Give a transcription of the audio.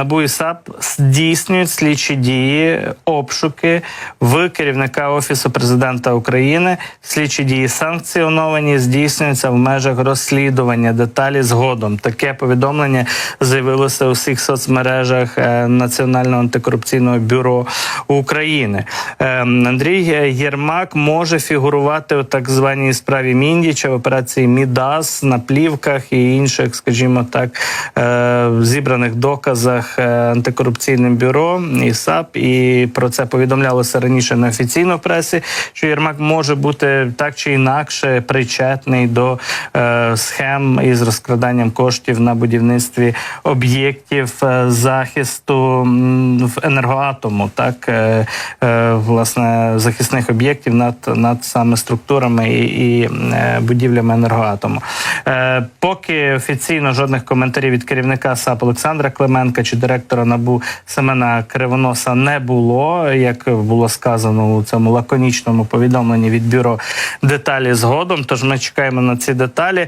НАБУ і САП здійснюють слідчі дії, обшуки в керівника офісу президента України. Слідчі дії санкціоновані здійснюються в межах розслідування деталі згодом. Таке повідомлення з'явилося у всіх соцмережах е, Національного антикорупційного бюро України. Ем, Андрій Єрмак може фігурувати у так званій справі Міндіча в операції Мідас на плівках і інших, скажімо так, е, зібраних доказах е, антикорупційним бюро і САП. І про це повідомлялося раніше на офіційно пресі, що Єрмак може бути так чи інакше причетний до е, схем із розкраданням коштів на будівництві об'єктів е, захисту в енергоатому, так е, е, власне захисних об'єктів над, над саме структурами і, і е, будівлями енергоатому. Поки офіційно жодних коментарів від керівника САП Олександра Клименка чи директора НАБУ Семена Кривоноса не було, як було сказано у цьому лаконічному повідомленні від бюро деталі згодом. Тож ми чекаємо на ці деталі.